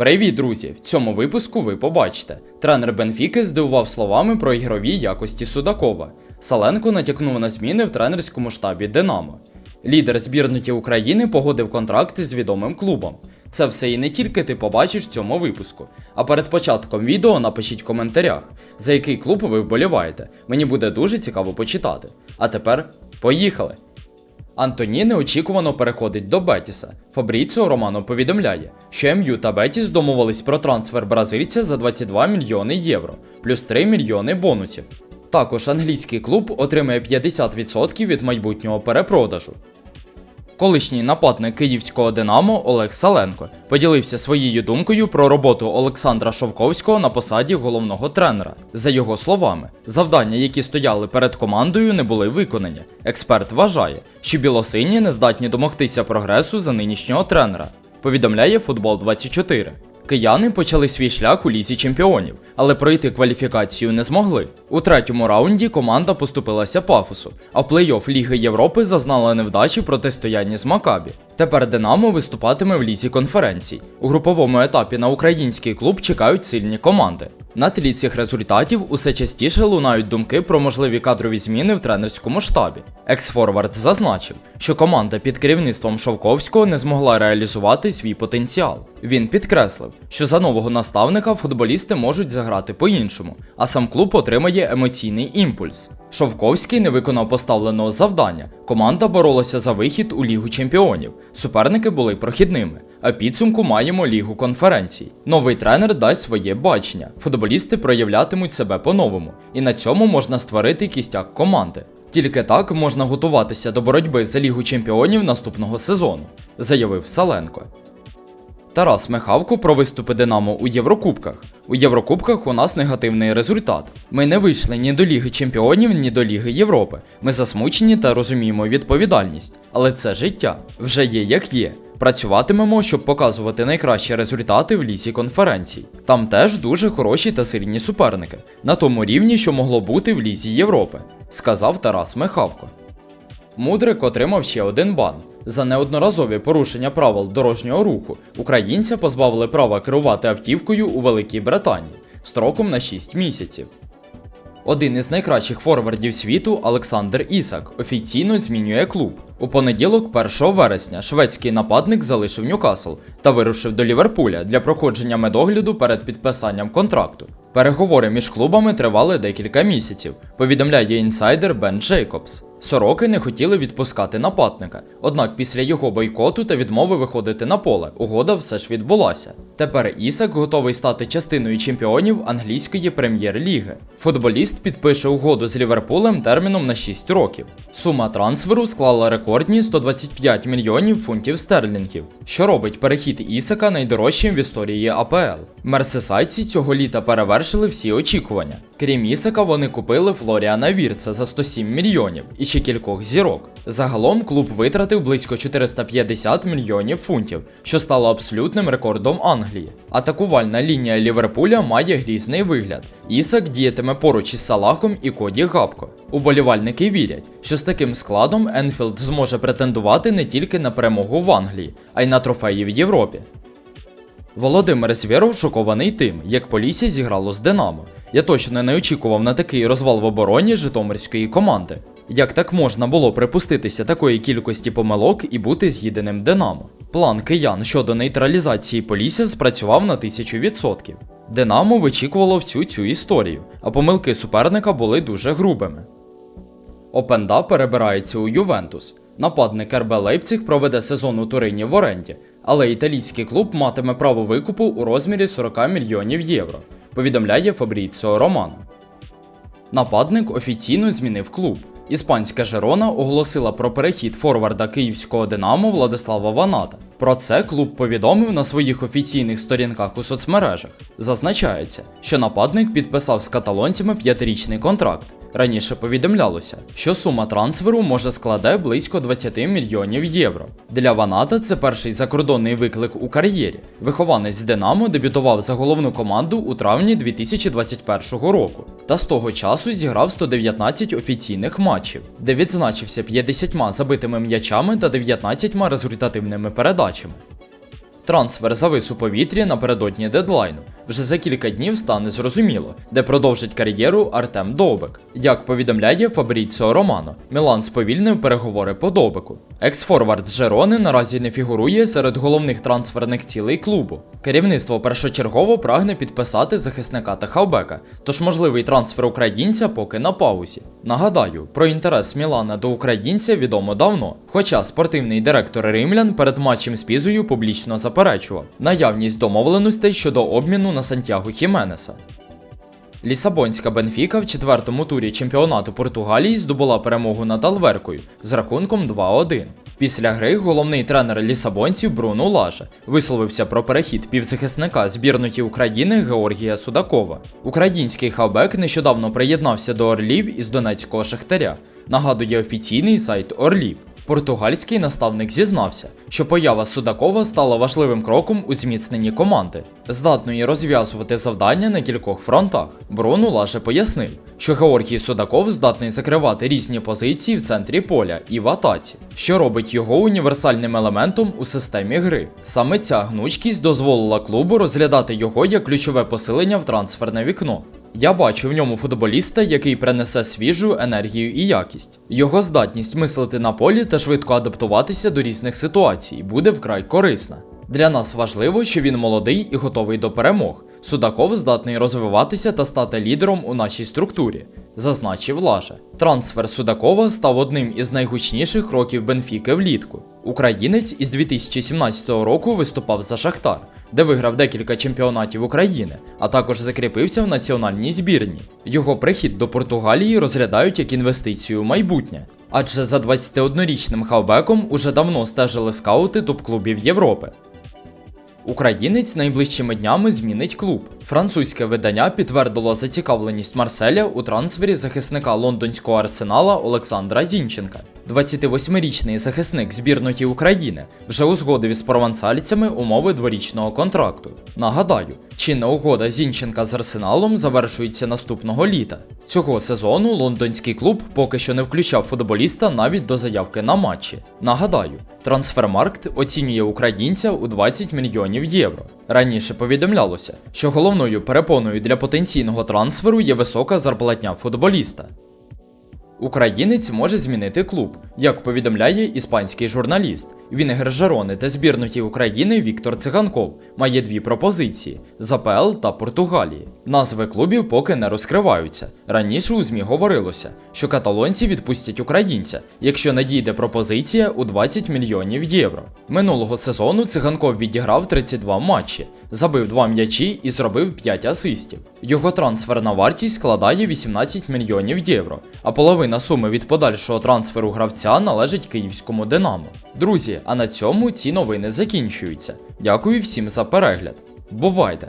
Привіт, друзі! В цьому випуску ви побачите. Тренер Бенфіки здивував словами про ігрові якості Судакова. Саленко натякнув на зміни в тренерському штабі Динамо. Лідер збірної України погодив контракти з відомим клубом. Це все і не тільки ти побачиш в цьому випуску. А перед початком відео напишіть в коментарях, за який клуб ви вболіваєте. Мені буде дуже цікаво почитати. А тепер поїхали! Антоні неочікувано переходить до Бетіса. Фабріціо Романо повідомляє, що МЮ та Бетіс домовились про трансфер бразильця за 22 мільйони євро, плюс 3 мільйони бонусів. Також англійський клуб отримає 50% від майбутнього перепродажу. Колишній нападник київського Динамо Олег Саленко поділився своєю думкою про роботу Олександра Шовковського на посаді головного тренера. За його словами, завдання, які стояли перед командою, не були виконані. Експерт вважає, що білосині не здатні домогтися прогресу за нинішнього тренера. Повідомляє Футбол 24. Кияни почали свій шлях у лізі чемпіонів, але пройти кваліфікацію не змогли. У третьому раунді команда поступилася пафосу, а плей-офф Ліги Європи зазнала невдачі протистояння з Макабі. Тепер Динамо виступатиме в лізі конференцій. У груповому етапі на український клуб чекають сильні команди. На тлі цих результатів усе частіше лунають думки про можливі кадрові зміни в тренерському штабі. Екс-форвард зазначив, що команда під керівництвом Шовковського не змогла реалізувати свій потенціал. Він підкреслив, що за нового наставника футболісти можуть заграти по-іншому, а сам клуб отримає емоційний імпульс. Шовковський не виконав поставленого завдання. Команда боролася за вихід у Лігу чемпіонів. Суперники були прохідними. А підсумку маємо лігу конференцій. Новий тренер дасть своє бачення. Футболісти проявлятимуть себе по-новому, і на цьому можна створити кістяк команди. Тільки так можна готуватися до боротьби за лігу чемпіонів наступного сезону, заявив Саленко. Тарас Михавко про виступи Динамо у Єврокубках. У Єврокубках у нас негативний результат. Ми не вийшли ні до Ліги Чемпіонів, ні до Ліги Європи. Ми засмучені та розуміємо відповідальність. Але це життя вже є як є. Працюватимемо, щоб показувати найкращі результати в лісі конференцій. Там теж дуже хороші та сильні суперники, на тому рівні, що могло бути в лізі Європи, сказав Тарас Михавко. Мудрик отримав ще один бан. За неодноразові порушення правил дорожнього руху українця позбавили права керувати автівкою у Великій Британії строком на 6 місяців. Один із найкращих форвардів світу Олександр Ісак офіційно змінює клуб. У понеділок, 1 вересня, шведський нападник залишив Ньюкасл та вирушив до Ліверпуля для проходження медогляду перед підписанням контракту. Переговори між клубами тривали декілька місяців, повідомляє інсайдер Бен Джейкобс. Сороки не хотіли відпускати нападника, однак після його бойкоту та відмови виходити на поле, угода все ж відбулася. Тепер Ісак готовий стати частиною чемпіонів англійської прем'єр-ліги. Футболіст підпише угоду з Ліверпулем терміном на 6 років. Сума трансферу склала рекордні 125 мільйонів фунтів стерлінгів, що робить перехід Ісака найдорожчим в історії АПЛ. Мерсесайці цього літа перевершили всі очікування. Крім Ісака, вони купили Флоріана Вірца за 107 мільйонів і ще кількох зірок. Загалом клуб витратив близько 450 мільйонів фунтів, що стало абсолютним рекордом Англії. Атакувальна лінія Ліверпуля має грізний вигляд. Ісак діятиме поруч із Салахом і Коді Габко. Уболівальники вірять, що з таким складом Енфілд зможе претендувати не тільки на перемогу в Англії, а й на трофеї в Європі. Володимир Звєров шокований тим, як Полісся зіграло з Динамо. Я точно не очікував на такий розвал в обороні Житомирської команди. Як так можна було припуститися такої кількості помилок і бути з'їденим Динамо? План киян щодо нейтралізації Полісся спрацював на 1000%. Динамо вичікувало всю цю історію, а помилки суперника були дуже грубими. Опенда перебирається у Ювентус. Нападник РБ Лейпциг проведе сезон у Турині в оренді, але італійський клуб матиме право викупу у розмірі 40 мільйонів євро, повідомляє Фабріціо Романо. Нападник офіційно змінив клуб. Іспанська Жерона оголосила про перехід форварда київського Динамо Владислава Ваната. Про це клуб повідомив на своїх офіційних сторінках у соцмережах. Зазначається, що нападник підписав з каталонцями п'ятирічний контракт. Раніше повідомлялося, що сума трансферу може складе близько 20 мільйонів євро. Для Ваната це перший закордонний виклик у кар'єрі. Вихованець Динамо дебютував за головну команду у травні 2021 року та з того часу зіграв 119 офіційних матчів, де відзначився 50 забитими м'ячами та 19 результативними передачами. Трансфер завис у повітрі напередодні дедлайну. Вже за кілька днів стане зрозуміло, де продовжить кар'єру Артем Довбик. Як повідомляє Фабріціо Романо, Мілан сповільнив переговори по Довбику. Екс-форвард Жерони наразі не фігурує серед головних трансферних цілей клубу. Керівництво першочергово прагне підписати захисника та хавбека, тож можливий трансфер українця поки на паузі. Нагадаю, про інтерес Мілана до українця відомо давно, хоча спортивний директор Римлян перед матчем з Пізою публічно заперечував наявність домовленостей щодо обміну на Сантьяго Хіменеса. Лісабонська Бенфіка в четвертому турі чемпіонату Португалії здобула перемогу над Алверкою з рахунком 2-1. Після гри головний тренер лісабонців Бруно Лаже висловився про перехід півзахисника збірної України Георгія Судакова. Український хавбек нещодавно приєднався до Орлів із Донецького Шахтаря. Нагадує офіційний сайт Орлів. Португальський наставник зізнався, що поява Судакова стала важливим кроком у зміцненні команди, здатної розв'язувати завдання на кількох фронтах. Бруно лаже пояснив, що Георгій Судаков здатний закривати різні позиції в центрі поля і в атаці, що робить його універсальним елементом у системі гри. Саме ця гнучкість дозволила клубу розглядати його як ключове посилення в трансферне вікно. Я бачу в ньому футболіста, який принесе свіжу енергію і якість. Його здатність мислити на полі та швидко адаптуватися до різних ситуацій буде вкрай корисна. Для нас важливо, що він молодий і готовий до перемог. Судаков здатний розвиватися та стати лідером у нашій структурі, зазначив Лаже. Трансфер Судакова став одним із найгучніших кроків Бенфіки влітку. Українець із 2017 року виступав за Шахтар, де виграв декілька чемпіонатів України, а також закріпився в національній збірні. Його прихід до Португалії розглядають як інвестицію в майбутнє. Адже за 21-річним хавбеком уже давно стежили скаути топ-клубів Європи. Українець найближчими днями змінить клуб. Французьке видання підтвердило зацікавленість Марселя у трансфері захисника лондонського арсенала Олександра Зінченка. 28-річний захисник збірної України вже узгодив із провансальцями умови дворічного контракту. Нагадаю, чинна угода Зінченка з арсеналом завершується наступного літа. Цього сезону лондонський клуб поки що не включав футболіста навіть до заявки на матчі. Нагадаю, трансфермаркт оцінює українця у 20 мільйонів євро. Раніше повідомлялося, що головною перепоною для потенційного трансферу є висока зарплатня футболіста. Українець може змінити клуб, як повідомляє іспанський журналіст. Вінгер Жерони та збірної України Віктор Циганков має дві пропозиції з та Португалії. Назви клубів поки не розкриваються. Раніше у ЗМІ говорилося, що каталонці відпустять українця, якщо надійде пропозиція у 20 мільйонів євро. Минулого сезону циганков відіграв 32 матчі, забив 2 м'ячі і зробив 5 асистів. Його трансферна вартість складає 18 мільйонів євро, а половина суми від подальшого трансферу гравця належить київському Динамо. Друзі, а на цьому ці новини закінчуються. Дякую всім за перегляд. Бувайте!